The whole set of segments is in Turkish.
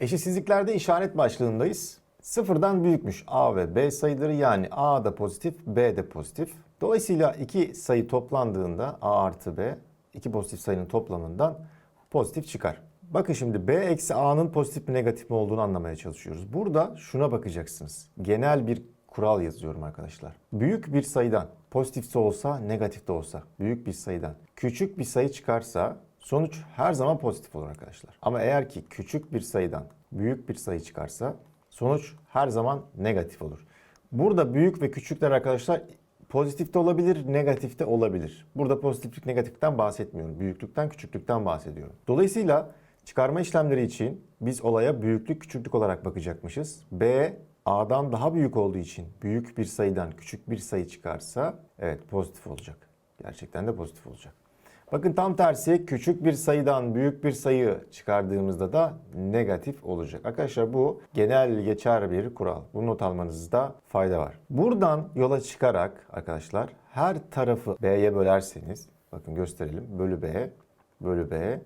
Eşitsizliklerde işaret başlığındayız. Sıfırdan büyükmüş A ve B sayıları yani A da pozitif, B de pozitif. Dolayısıyla iki sayı toplandığında A artı B, iki pozitif sayının toplamından pozitif çıkar. Bakın şimdi B eksi A'nın pozitif mi negatif mi olduğunu anlamaya çalışıyoruz. Burada şuna bakacaksınız. Genel bir kural yazıyorum arkadaşlar. Büyük bir sayıdan pozitifse olsa negatif de olsa büyük bir sayıdan küçük bir sayı çıkarsa sonuç her zaman pozitif olur arkadaşlar. Ama eğer ki küçük bir sayıdan büyük bir sayı çıkarsa sonuç her zaman negatif olur. Burada büyük ve küçükler arkadaşlar pozitif de olabilir, negatif de olabilir. Burada pozitiflik negatiften bahsetmiyorum. Büyüklükten, küçüklükten bahsediyorum. Dolayısıyla çıkarma işlemleri için biz olaya büyüklük, küçüklük olarak bakacakmışız. B A'dan daha büyük olduğu için büyük bir sayıdan küçük bir sayı çıkarsa evet pozitif olacak. Gerçekten de pozitif olacak. Bakın tam tersi küçük bir sayıdan büyük bir sayı çıkardığımızda da negatif olacak. Arkadaşlar bu genel geçer bir kural. Bunu not almanızda fayda var. Buradan yola çıkarak arkadaşlar her tarafı B'ye bölerseniz bakın gösterelim. Bölü B, bölü B,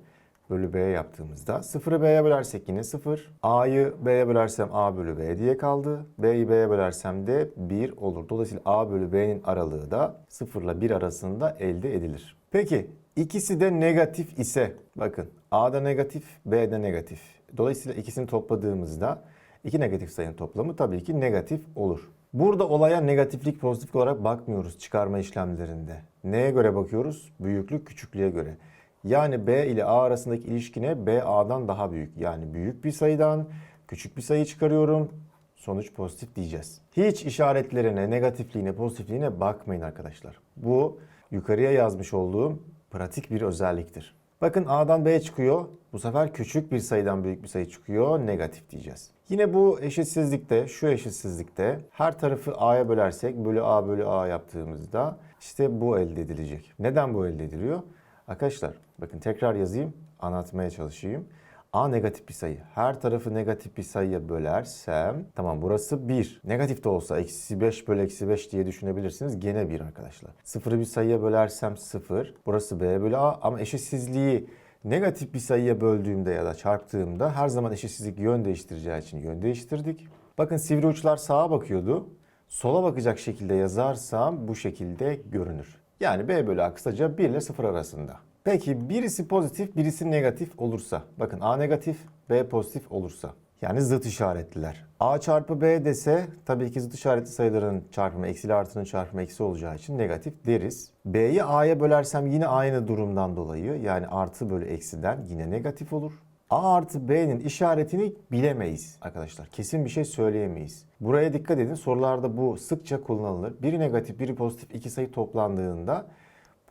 bölü B yaptığımızda 0'ı B'ye bölersek yine 0. A'yı B'ye bölersem A bölü B diye kaldı. B'yi B'ye bölersem de 1 olur. Dolayısıyla A bölü B'nin aralığı da 0 ile 1 arasında elde edilir. Peki ikisi de negatif ise bakın A da negatif B de negatif. Dolayısıyla ikisini topladığımızda iki negatif sayının toplamı tabii ki negatif olur. Burada olaya negatiflik pozitiflik olarak bakmıyoruz çıkarma işlemlerinde. Neye göre bakıyoruz? Büyüklük küçüklüğe göre. Yani B ile A arasındaki ilişkine B A'dan daha büyük. Yani büyük bir sayıdan küçük bir sayı çıkarıyorum. Sonuç pozitif diyeceğiz. Hiç işaretlerine, negatifliğine, pozitifliğine bakmayın arkadaşlar. Bu yukarıya yazmış olduğum pratik bir özelliktir. Bakın A'dan B çıkıyor. Bu sefer küçük bir sayıdan büyük bir sayı çıkıyor. Negatif diyeceğiz. Yine bu eşitsizlikte, şu eşitsizlikte her tarafı A'ya bölersek bölü A bölü A yaptığımızda işte bu elde edilecek. Neden bu elde ediliyor? Arkadaşlar bakın tekrar yazayım, anlatmaya çalışayım. A negatif bir sayı. Her tarafı negatif bir sayıya bölersem tamam burası 1. Negatif de olsa eksi 5 bölü eksi 5 diye düşünebilirsiniz. Gene 1 arkadaşlar. Sıfırı bir sayıya bölersem 0. Burası B bölü A ama eşitsizliği negatif bir sayıya böldüğümde ya da çarptığımda her zaman eşitsizlik yön değiştireceği için yön değiştirdik. Bakın sivri uçlar sağa bakıyordu. Sola bakacak şekilde yazarsam bu şekilde görünür. Yani B bölü A kısaca 1 ile 0 arasında. Peki birisi pozitif, birisi negatif olursa. Bakın A negatif, B pozitif olursa. Yani zıt işaretliler. A çarpı B dese tabii ki zıt işaretli sayıların çarpımı eksi artının çarpımı eksi olacağı için negatif deriz. B'yi A'ya bölersem yine aynı durumdan dolayı yani artı bölü eksiden yine negatif olur. A artı B'nin işaretini bilemeyiz arkadaşlar. Kesin bir şey söyleyemeyiz. Buraya dikkat edin. Sorularda bu sıkça kullanılır. Biri negatif, biri pozitif iki sayı toplandığında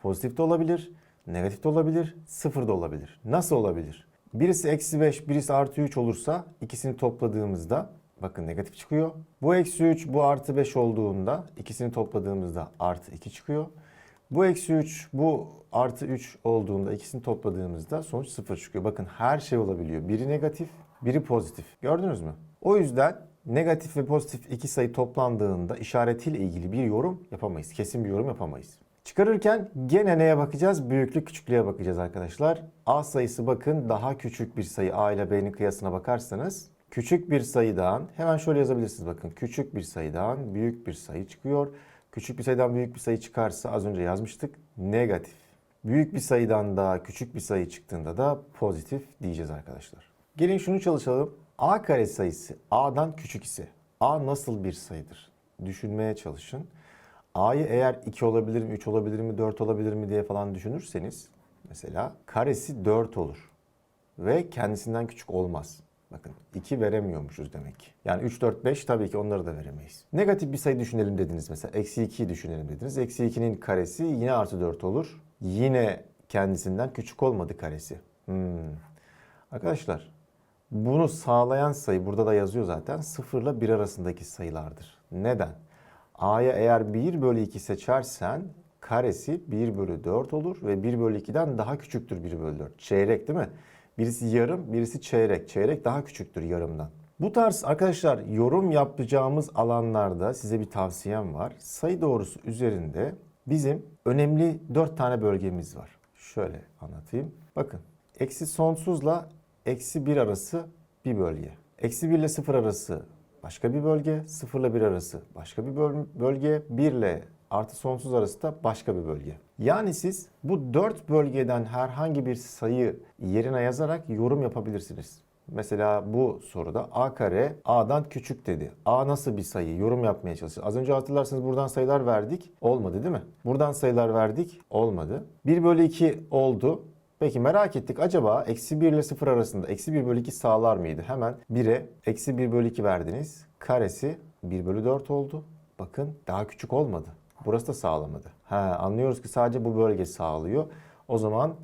pozitif de olabilir, negatif de olabilir, sıfır da olabilir. Nasıl olabilir? Birisi eksi 5, birisi artı 3 olursa ikisini topladığımızda bakın negatif çıkıyor. Bu eksi 3, bu artı 5 olduğunda ikisini topladığımızda artı 2 çıkıyor. Bu eksi 3, bu artı 3 olduğunda ikisini topladığımızda sonuç 0 çıkıyor. Bakın her şey olabiliyor. Biri negatif, biri pozitif. Gördünüz mü? O yüzden negatif ve pozitif iki sayı toplandığında işaretiyle ilgili bir yorum yapamayız. Kesin bir yorum yapamayız. Çıkarırken gene neye bakacağız? Büyüklük küçüklüğe bakacağız arkadaşlar. A sayısı bakın daha küçük bir sayı A ile B'nin kıyasına bakarsanız küçük bir sayıdan hemen şöyle yazabilirsiniz bakın. Küçük bir sayıdan büyük bir sayı çıkıyor. Küçük bir sayıdan büyük bir sayı çıkarsa az önce yazmıştık negatif. Büyük bir sayıdan da küçük bir sayı çıktığında da pozitif diyeceğiz arkadaşlar. Gelin şunu çalışalım. A kare sayısı A'dan küçük ise A nasıl bir sayıdır? Düşünmeye çalışın. A'yı eğer 2 olabilir mi, 3 olabilir mi, 4 olabilir mi diye falan düşünürseniz mesela karesi 4 olur. Ve kendisinden küçük olmaz. Bakın 2 veremiyormuşuz demek ki. Yani 3, 4, 5 tabii ki onları da veremeyiz. Negatif bir sayı düşünelim dediniz mesela. Eksi 2'yi düşünelim dediniz. Eksi 2'nin karesi yine artı 4 olur. Yine kendisinden küçük olmadı karesi. Hmm. Arkadaşlar bunu sağlayan sayı burada da yazıyor zaten 0 ile 1 arasındaki sayılardır. Neden? A'ya eğer 1 bölü 2 seçersen karesi 1 bölü 4 olur ve 1 bölü 2'den daha küçüktür 1 bölü 4. Çeyrek değil mi? Birisi yarım, birisi çeyrek. Çeyrek daha küçüktür yarımdan. Bu tarz arkadaşlar yorum yapacağımız alanlarda size bir tavsiyem var. Sayı doğrusu üzerinde bizim önemli 4 tane bölgemiz var. Şöyle anlatayım. Bakın eksi sonsuzla eksi 1 arası bir bölge. Eksi 1 ile 0 arası başka bir bölge. 0 ile 1 arası başka bir böl- bölge. 1 ile artı sonsuz arası da başka bir bölge. Yani siz bu 4 bölgeden herhangi bir sayı yerine yazarak yorum yapabilirsiniz. Mesela bu soruda a kare a'dan küçük dedi. a nasıl bir sayı? Yorum yapmaya çalışacağız. Az önce hatırlarsanız buradan sayılar verdik. Olmadı değil mi? Buradan sayılar verdik. Olmadı. 1 bölü 2 oldu. Peki merak ettik acaba eksi 1 ile 0 arasında eksi 1 bölü 2 sağlar mıydı? Hemen 1'e eksi 1 bölü 2 verdiniz. Karesi 1 bölü 4 oldu. Bakın daha küçük olmadı. Burası da sağlamadı. Ha, anlıyoruz ki sadece bu bölge sağlıyor. O zaman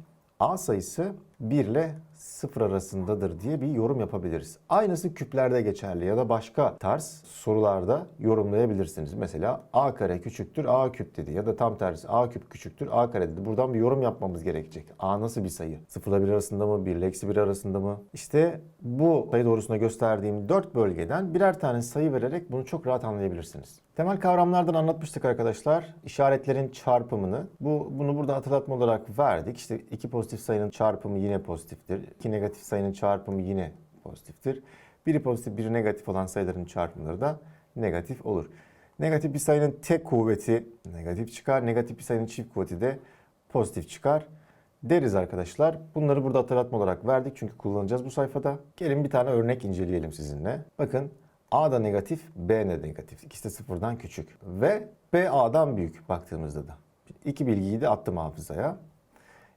A sayısı 1 ile 0 arasındadır diye bir yorum yapabiliriz. Aynısı küplerde geçerli ya da başka tarz sorularda yorumlayabilirsiniz. Mesela A kare küçüktür A küp dedi ya da tam tersi A küp küçüktür A kare dedi. Buradan bir yorum yapmamız gerekecek. A nasıl bir sayı? 0 ile 1 arasında mı? 1 ile eksi 1 arasında mı? İşte bu sayı doğrusunda gösterdiğim 4 bölgeden birer tane sayı vererek bunu çok rahat anlayabilirsiniz. Temel kavramlardan anlatmıştık arkadaşlar. İşaretlerin çarpımını. Bu bunu burada hatırlatma olarak verdik. İşte iki pozitif sayının çarpımı yine pozitiftir. İki negatif sayının çarpımı yine pozitiftir. Biri pozitif, biri negatif olan sayıların çarpımları da negatif olur. Negatif bir sayının tek kuvveti negatif çıkar. Negatif bir sayının çift kuvveti de pozitif çıkar deriz arkadaşlar. Bunları burada hatırlatma olarak verdik çünkü kullanacağız bu sayfada. Gelin bir tane örnek inceleyelim sizinle. Bakın A da negatif, B de negatif. İkisi de sıfırdan küçük. Ve B A'dan büyük baktığımızda da. İki bilgiyi de attım hafızaya.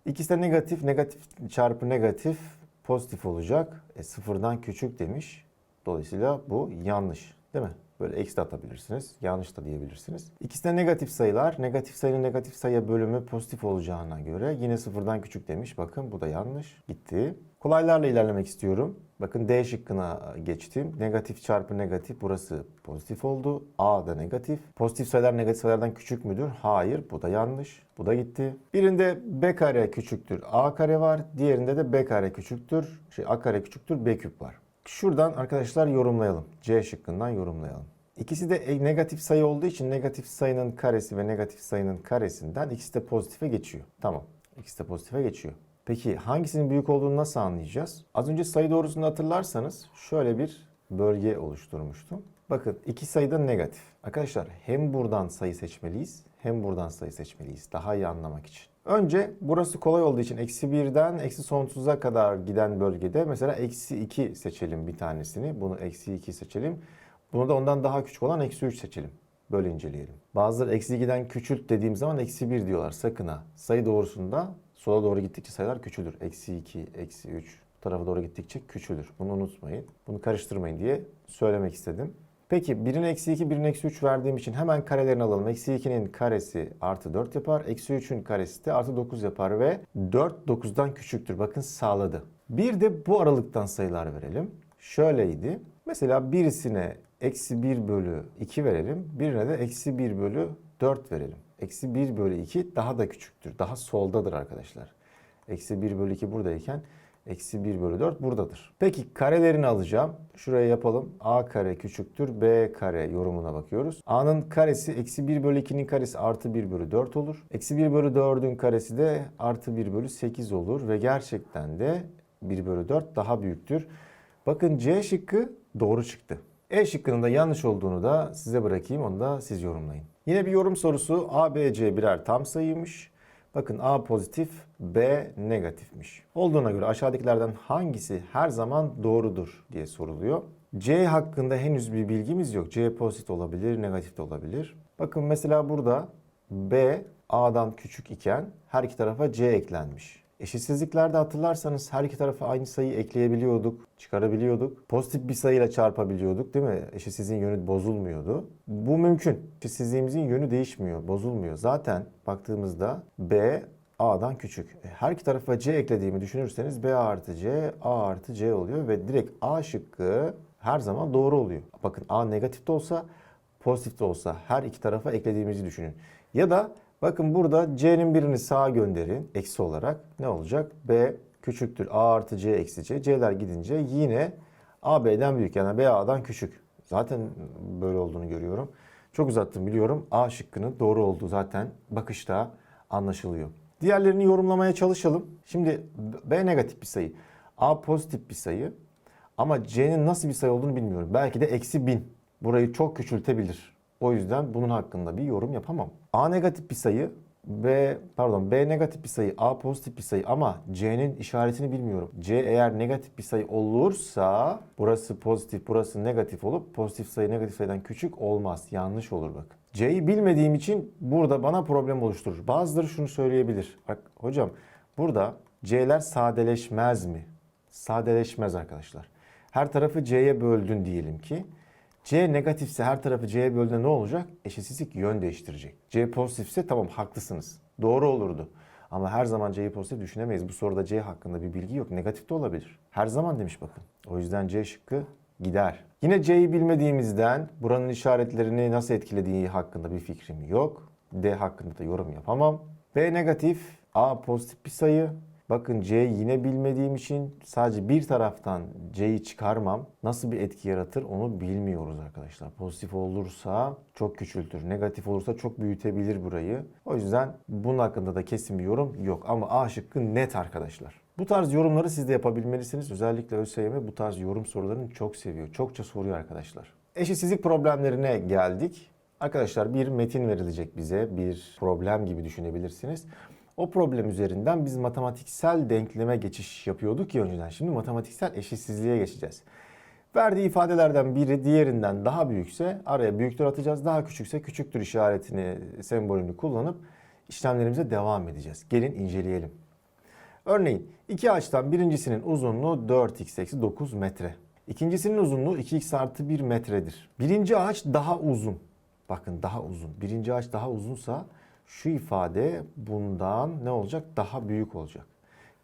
İkisi de negatif, negatif çarpı negatif pozitif olacak. E, sıfırdan küçük demiş. Dolayısıyla bu yanlış değil mi? Böyle eksi de atabilirsiniz. Yanlış da diyebilirsiniz. İkisi de negatif sayılar. Negatif sayının negatif sayıya bölümü pozitif olacağına göre yine sıfırdan küçük demiş. Bakın bu da yanlış. Gitti. Kolaylarla ilerlemek istiyorum. Bakın D şıkkına geçtim. Negatif çarpı negatif burası pozitif oldu. A da negatif. Pozitif sayılar negatif sayılardan küçük müdür? Hayır. Bu da yanlış. Bu da gitti. Birinde B kare küçüktür. A kare var. Diğerinde de B kare küçüktür. Şey A kare küçüktür. B küp var. Şuradan arkadaşlar yorumlayalım. C şıkkından yorumlayalım. İkisi de e- negatif sayı olduğu için negatif sayının karesi ve negatif sayının karesinden ikisi de pozitife geçiyor. Tamam. İkisi de pozitife geçiyor. Peki hangisinin büyük olduğunu nasıl anlayacağız? Az önce sayı doğrusunu hatırlarsanız şöyle bir bölge oluşturmuştum. Bakın iki sayı da negatif. Arkadaşlar hem buradan sayı seçmeliyiz hem buradan sayı seçmeliyiz. Daha iyi anlamak için. Önce burası kolay olduğu için eksi 1'den eksi sonsuza kadar giden bölgede mesela eksi 2 seçelim bir tanesini. Bunu eksi 2 seçelim. Bunu da ondan daha küçük olan eksi 3 seçelim. Böyle inceleyelim. Bazıları eksi 2'den küçült dediğim zaman eksi 1 diyorlar. Sakın ha. Sayı doğrusunda sola doğru gittikçe sayılar küçülür. Eksi 2, eksi 3 bu tarafa doğru gittikçe küçülür. Bunu unutmayın. Bunu karıştırmayın diye söylemek istedim. Peki birine eksi 2, birine eksi 3 verdiğim için hemen karelerini alalım. Eksi 2'nin karesi artı 4 yapar. Eksi 3'ün karesi de artı 9 yapar ve 4 9'dan küçüktür. Bakın sağladı. Bir de bu aralıktan sayılar verelim. Şöyleydi. Mesela birisine eksi 1 bölü 2 verelim. Birine de eksi 1 bölü 4 verelim. Eksi 1 bölü 2 daha da küçüktür. Daha soldadır arkadaşlar. Eksi 1 bölü 2 buradayken eksi 1 bölü 4 buradadır. Peki karelerini alacağım. Şuraya yapalım. A kare küçüktür. B kare yorumuna bakıyoruz. A'nın karesi eksi 1 bölü 2'nin karesi artı 1 bölü 4 olur. Eksi 1 bölü 4'ün karesi de artı 1 bölü 8 olur. Ve gerçekten de 1 bölü 4 daha büyüktür. Bakın C şıkkı doğru çıktı. E şıkkının da yanlış olduğunu da size bırakayım. Onu da siz yorumlayın. Yine bir yorum sorusu. A, B, C birer tam sayıymış. Bakın A pozitif, B negatifmiş. Olduğuna göre aşağıdakilerden hangisi her zaman doğrudur diye soruluyor. C hakkında henüz bir bilgimiz yok. C pozitif olabilir, negatif de olabilir. Bakın mesela burada B A'dan küçük iken her iki tarafa C eklenmiş. Eşitsizliklerde hatırlarsanız her iki tarafa aynı sayıyı ekleyebiliyorduk, çıkarabiliyorduk. Pozitif bir sayıyla çarpabiliyorduk değil mi? Eşitsizliğin yönü bozulmuyordu. Bu mümkün. Eşitsizliğimizin yönü değişmiyor, bozulmuyor. Zaten baktığımızda B A'dan küçük. E, Her iki tarafa C eklediğimi düşünürseniz B artı C, A artı C oluyor ve direkt A şıkkı her zaman doğru oluyor. Bakın A negatif de olsa pozitif de olsa her iki tarafa eklediğimizi düşünün. Ya da bakın burada C'nin birini sağa gönderin eksi olarak ne olacak? B küçüktür A artı C eksi C. C'ler gidince yine A B'den büyük yani B A'dan küçük. Zaten böyle olduğunu görüyorum. Çok uzattım biliyorum. A şıkkının doğru olduğu zaten bakışta anlaşılıyor. Diğerlerini yorumlamaya çalışalım. Şimdi B negatif bir sayı. A pozitif bir sayı. Ama c'nin nasıl bir sayı olduğunu bilmiyorum. Belki de eksi 1000. Burayı çok küçültebilir. O yüzden bunun hakkında bir yorum yapamam. A negatif bir sayı B pardon B negatif bir sayı, A pozitif bir sayı ama C'nin işaretini bilmiyorum. C eğer negatif bir sayı olursa burası pozitif, burası negatif olup pozitif sayı negatif sayıdan küçük olmaz. Yanlış olur bak. C'yi bilmediğim için burada bana problem oluşturur. Bazıları şunu söyleyebilir. Bak hocam burada C'ler sadeleşmez mi? Sadeleşmez arkadaşlar. Her tarafı C'ye böldün diyelim ki. C negatifse her tarafı C'ye böldüğünde ne olacak? Eşitsizlik yön değiştirecek. C pozitifse tamam haklısınız. Doğru olurdu. Ama her zaman C'yi pozitif düşünemeyiz. Bu soruda C hakkında bir bilgi yok. Negatif de olabilir. Her zaman demiş bakın. O yüzden C şıkkı gider. Yine C'yi bilmediğimizden buranın işaretlerini nasıl etkilediği hakkında bir fikrim yok. D hakkında da yorum yapamam. B negatif, A pozitif bir sayı. Bakın C'yi yine bilmediğim için sadece bir taraftan C'yi çıkarmam. Nasıl bir etki yaratır onu bilmiyoruz arkadaşlar. Pozitif olursa çok küçültür. Negatif olursa çok büyütebilir burayı. O yüzden bunun hakkında da kesin bir yorum yok. Ama A şıkkı net arkadaşlar. Bu tarz yorumları siz de yapabilmelisiniz. Özellikle ÖSYM bu tarz yorum sorularını çok seviyor. Çokça soruyor arkadaşlar. Eşitsizlik problemlerine geldik. Arkadaşlar bir metin verilecek bize. Bir problem gibi düşünebilirsiniz. O problem üzerinden biz matematiksel denkleme geçiş yapıyorduk ya önceden. Şimdi matematiksel eşitsizliğe geçeceğiz. Verdiği ifadelerden biri diğerinden daha büyükse araya büyüktür atacağız. Daha küçükse küçüktür işaretini, sembolünü kullanıp işlemlerimize devam edeceğiz. Gelin inceleyelim. Örneğin iki ağaçtan birincisinin uzunluğu 4x eksi 9 metre. İkincisinin uzunluğu 2x artı 1 metredir. Birinci ağaç daha uzun. Bakın daha uzun. Birinci ağaç daha uzunsa şu ifade bundan ne olacak? Daha büyük olacak.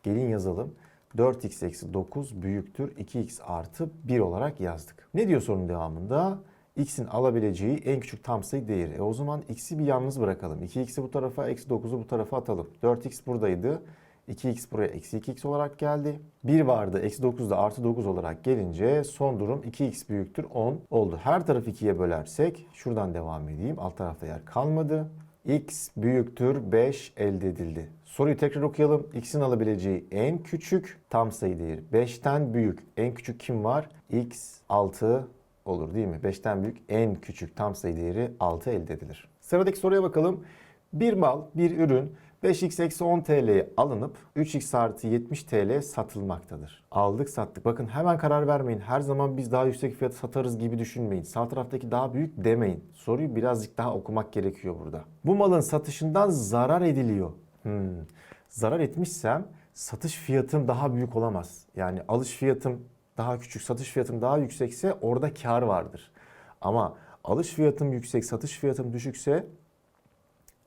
Gelin yazalım. 4x eksi 9 büyüktür 2x artı 1 olarak yazdık. Ne diyor sorunun devamında? x'in alabileceği en küçük tam sayı değeri. E o zaman x'i bir yalnız bırakalım. 2x'i bu tarafa, eksi 9'u bu tarafa atalım. 4x buradaydı. 2x buraya eksi 2x olarak geldi. 1 vardı eksi 9 da artı 9 olarak gelince son durum 2x büyüktür 10 oldu. Her tarafı 2'ye bölersek şuradan devam edeyim. Alt tarafta yer kalmadı. X büyüktür 5 elde edildi. Soruyu tekrar okuyalım. x'in alabileceği en küçük tam sayı değeri. 5'ten büyük en küçük kim var? x 6 olur değil mi? 5'ten büyük en küçük tam sayı değeri 6 elde edilir. Sıradaki soruya bakalım. Bir mal, bir ürün 5x eksi 10 TL'ye alınıp 3x artı 70 TL satılmaktadır. Aldık sattık. Bakın hemen karar vermeyin. Her zaman biz daha yüksek fiyatı satarız gibi düşünmeyin. Sağ taraftaki daha büyük demeyin. Soruyu birazcık daha okumak gerekiyor burada. Bu malın satışından zarar ediliyor. Hmm. Zarar etmişsem satış fiyatım daha büyük olamaz. Yani alış fiyatım daha küçük, satış fiyatım daha yüksekse orada kar vardır. Ama alış fiyatım yüksek, satış fiyatım düşükse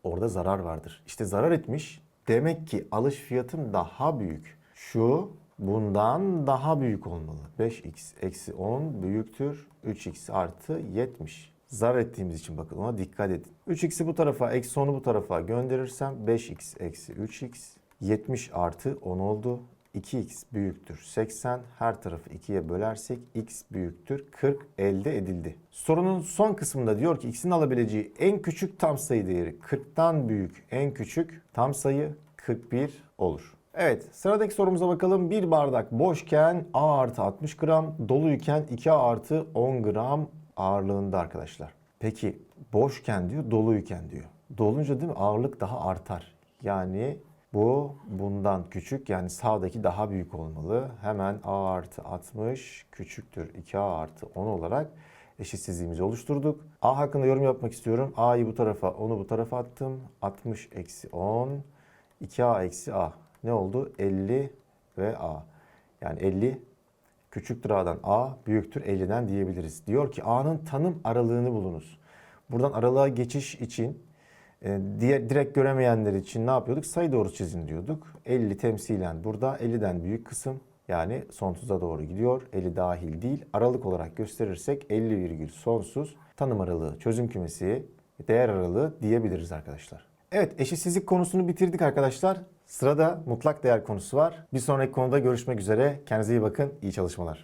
orada zarar vardır. İşte zarar etmiş. Demek ki alış fiyatım daha büyük. Şu bundan daha büyük olmalı. 5x eksi 10 büyüktür 3x artı 70. Zarar ettiğimiz için bakın ona dikkat edin. 3x'i bu tarafa eksi 10'u bu tarafa gönderirsem 5x eksi 3x 70 artı 10 oldu. 2x büyüktür 80. Her tarafı 2'ye bölersek x büyüktür 40 elde edildi. Sorunun son kısmında diyor ki x'in alabileceği en küçük tam sayı değeri 40'tan büyük en küçük tam sayı 41 olur. Evet sıradaki sorumuza bakalım. Bir bardak boşken A artı 60 gram, doluyken 2A artı 10 gram ağırlığında arkadaşlar. Peki boşken diyor, doluyken diyor. Dolunca değil mi ağırlık daha artar. Yani bu bundan küçük yani sağdaki daha büyük olmalı. Hemen A artı 60 küçüktür 2A artı 10 olarak eşitsizliğimizi oluşturduk. A hakkında yorum yapmak istiyorum. A'yı bu tarafa 10'u bu tarafa attım. 60 eksi 10 2A eksi A ne oldu? 50 ve A. Yani 50 küçüktür A'dan A büyüktür 50'den diyebiliriz. Diyor ki A'nın tanım aralığını bulunuz. Buradan aralığa geçiş için diye direkt göremeyenler için ne yapıyorduk? Sayı doğru çizin diyorduk. 50 temsilen burada 50'den büyük kısım yani sonsuza doğru gidiyor. 50 dahil değil. Aralık olarak gösterirsek 50 virgül sonsuz tanım aralığı, çözüm kümesi, değer aralığı diyebiliriz arkadaşlar. Evet eşitsizlik konusunu bitirdik arkadaşlar. Sırada mutlak değer konusu var. Bir sonraki konuda görüşmek üzere. Kendinize iyi bakın. İyi çalışmalar.